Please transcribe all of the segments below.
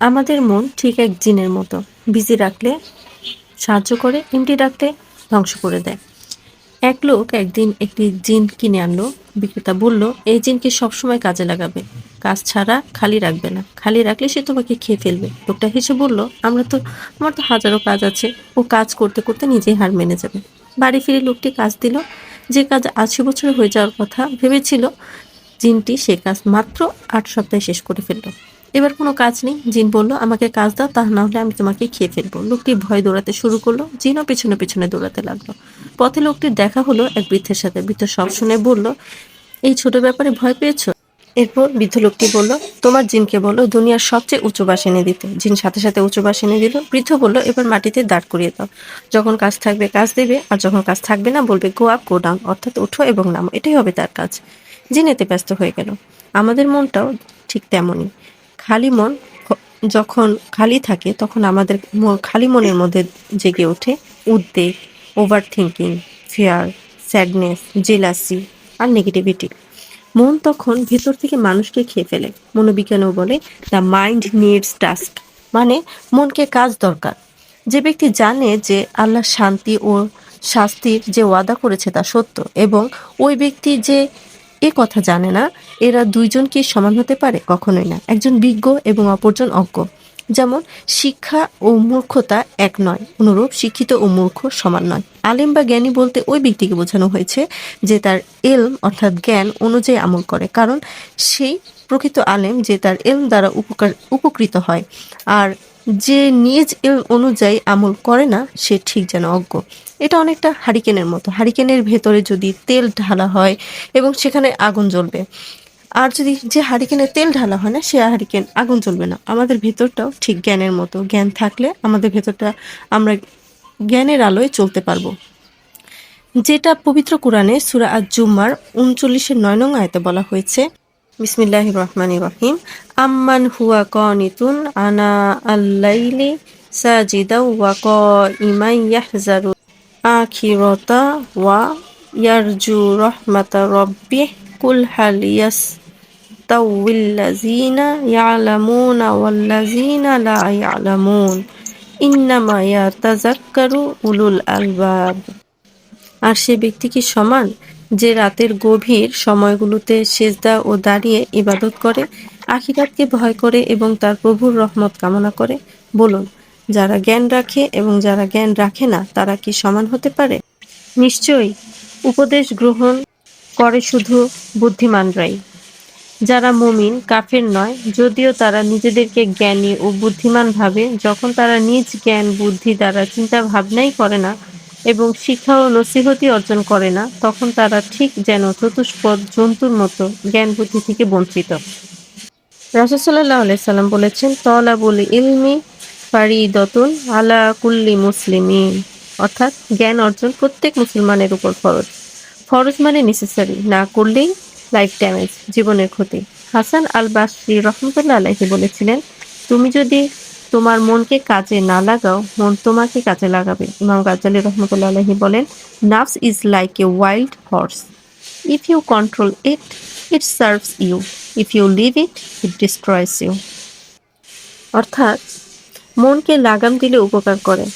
আমাদের মন ঠিক এক জিনের মতো। বিজি রাখলে সাহায্য করে এমটি রাখলে ধ্বংস করে দেয়। এক লোক একদিন একটি জিন কিনে আনলো, বিক্রেতা বলল, এই জিনকে সবসময় কাজে লাগাবে। কাজ ছাড়া খালি রাখবে না। খালি রাখলে সে তোমাকে খেয়ে ফেলবে। লোকটা হেসে বলল, আমরা তো, আমার তো হাজারো কাজ আছে। ও কাজ করতে করতে নিজেই হার মেনে যাবে। বাড়ি ফিরে লোকটি কাজ দিল। যে কাজ আশি বছর হয়ে যাওয়ার কথা ভেবেছিল, জিনটি সে কাজ মাত্র আট সপ্তাহে শেষ করে ফেলল। এবার কোনো কাজ নেই। জিন বলল, আমাকে কাজ দাও, তা না হলে আমি তোমাকে খেয়ে ফেলব। লোকটি ভয় দৌড়াতে শুরু করল। জিনও পেছনে পেছনে দৌড়াতে লাগল। পথে লোকটির দেখা হলো এক বৃদ্ধের সাথে। বৃদ্ধ সব শুনে বলল, এই ছোট ব্যাপারে ভয় পেয়েছ? এরপর বৃদ্ধ লোকটি বলল, তোমার জিনকে বলো, দুনিয়ার সবচেয়ে উঁচু বাস এনে দিতে। জিন সাথে সাথে উঁচু বাস এনে দিল। বৃদ্ধ বলল, এবার মাটিতে দাঁড় করিয়ে দাও। যখন কাজ থাকবে, কাজ দেবে, আর যখন কাজ থাকবে না, বলবে, গো আপ, গো ডাউন। অর্থাৎ, উঠো এবং নামো। এটাই হবে তার কাজ। জিন এতে ব্যস্ত হয়ে গেল। আমাদের মনটাও ঠিক তেমনই। খালি মন যখন খালি থাকে, তখন আমাদের খালি মনের মধ্যে জেগে ওঠে উদ্বেগ overthinking fear sadness jealousy আর নেগেটিভিটি মন তখন ভেতর থেকে মানুষকে খেয়ে ফেলে। মনোবিজ্ঞানও বলে দ্য মাইন্ড নিডস টাস্ক মানে মনকে কাজ দরকার। যে ব্যক্তি জানে যে আল্লাহ শান্তি ও শাস্তির যে ওয়াদা করেছে তা সত্য এবং ওই ব্যক্তি যে এ কথা জানে না। এরা দুইজন কি সমান হতে পারে? কখনোই না। একজন বিজ্ঞ এবং অপরজন অজ্ঞ। যেমন, শিক্ষা ও মূর্খতা এক নয়। অনুরূপ, শিক্ষিত ও মূর্খ সমান নয়। আলেম বা জ্ঞানী বলতে ওই ব্যক্তিকে বোঝানো হয়েছে যে তার এলম, অর্থাৎ জ্ঞান, অনুযায়ী আমল করে। কারণ সেই প্রকৃত আলেম যে তার এলম দ্বারা উপকার, উপকৃত হয়। আর যে নিজ অনুযায়ী আমল করে না, সে ঠিক যেন অজ্ঞ। এটা অনেকটা হারিকেনের মতো। হারিকেনের ভেতরে যদি তেল ঢালা হয় এবং সেখানে আগুন জ্বলবে। আর যদি যে হারিকেনে তেল ঢালা হয় না, সে হারিকেন আগুন জ্বলবে না। আমাদের ভেতরটাও ঠিক জ্ঞানের মতো। জ্ঞান থাকলে আমাদের ভেতরটা আমরা জ্ঞানের আলোয় চলতে পারব। যেটা পবিত্র কোরআনে সুরা আজ জুম্মার উনচল্লিশের নয় নং আয়তে বলা হয়েছে বিসমিল্লাহ রহমান রহিম। আম্মান হুয়া কনিতুন আনা আল্লাইলি সাজিদা ওয়া ক ইমাই ইয়াহজারু আখিরতা ওয়া ইয়ারজু রহমাতা রব্বি কুল হাল ইয়াস্তাউিল্লাযীনা ইয়ালামুনা ওয়াল্লাযীনা লা ইয়ালামুন। ইন্নামা ইয়াতাযাক্কারু উলুল আলবাব। আর সে ব্যক্তি কি সমান? যে রাতের গভীর সময়গুলোতে সেজদা ও দাঁড়িয়ে ইবাদত করে, আখিরাতকে ভয় করে এবং তার প্রভুর রহমত কামনা করে, বলুন, যারা জ্ঞান রাখে এবং যারা জ্ঞান রাখে না, তারা কি সমান হতে পারে? নিশ্চয়ই, উপদেশ গ্রহণ করে শুধু বুদ্ধিমানরাই। যারা মুমিন, কাফের নয়, যদিও তারা নিজেদেরকে জ্ঞানী ও বুদ্ধিমান ভাবে যখন তারা নিজ জ্ঞান, বুদ্ধি দ্বারা চিন্তা ভাবনাই করে না এবং শিক্ষা ও নসিহতি অর্জন করে না, তখন তারা ঠিক যেন চতুষ্পদ জন্তুর মতো জ্ঞান বুদ্ধি থেকে বঞ্চিত। রাসুসাল্লাহ সাল্লাম বলেছেন, তলাবুল ইলমি ফারিদতুন আলা কুল্লি মুসলিমিন। অর্থাৎ জ্ঞান অর্জন প্রত্যেক মুসলমানের উপর ফরজ। ফরজ মানে নেসেসারি না করলেই লাইফ ড্যামেজ জীবনের ক্ষতি। হাসান আল বাসরি রহমতুল্লাহ আলাহি বলেছিলেন, তুমি যদি তোমার মনকে কাজে না লাগাও, মন তোমাকে কাজে লাগাবে। ইমাম গাজ্জালি রহমতুল্লাহ আলাহি বলেন, নাফস is like a wild horse. If you control it it serves you. If you leave it it destroys you. অর্থাৎ, মনকে লাগাম দিলে উপকার করে,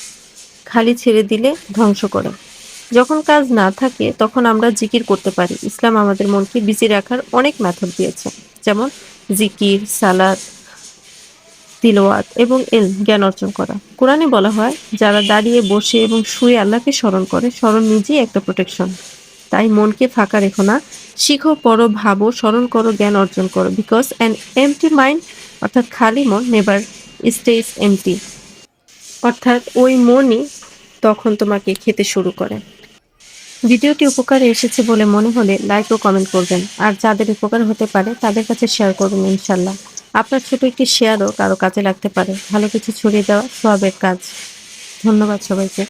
খালি ছেড়ে দিলে ধ্বংস করে। যখন কাজ না থাকে, তখন আমরা জিকির করতে পারি। ইসলাম আমাদের মনকে বিজি রাখার অনেক মেথড দিয়েছে। যেমন, জিকির সালাদ তিলওয়াত এবং এল, জ্ঞান অর্জন করা। কোরআনে বলা হয়, যারা দাঁড়িয়ে বসে এবং শুয়ে আল্লাহকে স্মরণ করে, স্মরণ নিজেই একটা প্রোটেকশন তাই মনকে ফাঁকা রেখো না, শিখো, পড়ো, ভাবো, স্মরণ করো, জ্ঞান অর্জন করো। বিকজ অ্যান এমটি মাইন্ড অর্থাৎ খালি মন নেভার স্টেজ এমটি অর্থাৎ ওই মনই তখন তোমাকে খেতে শুরু করে। ভিডিওটি উপকারে এসেছে বলে মনে হলে লাইক ও কমেন্ট করবেন। আর যাদের উপকার হতে পারে, তাদের কাছে শেয়ার করবেন ইনশাল্লাহ আপনার ছোট একটি শেয়ারও কারও কাজে লাগতে পারে। ভালো কিছু ছড়িয়ে দেওয়া সবের কাজ। ধন্যবাদ সবাইকে।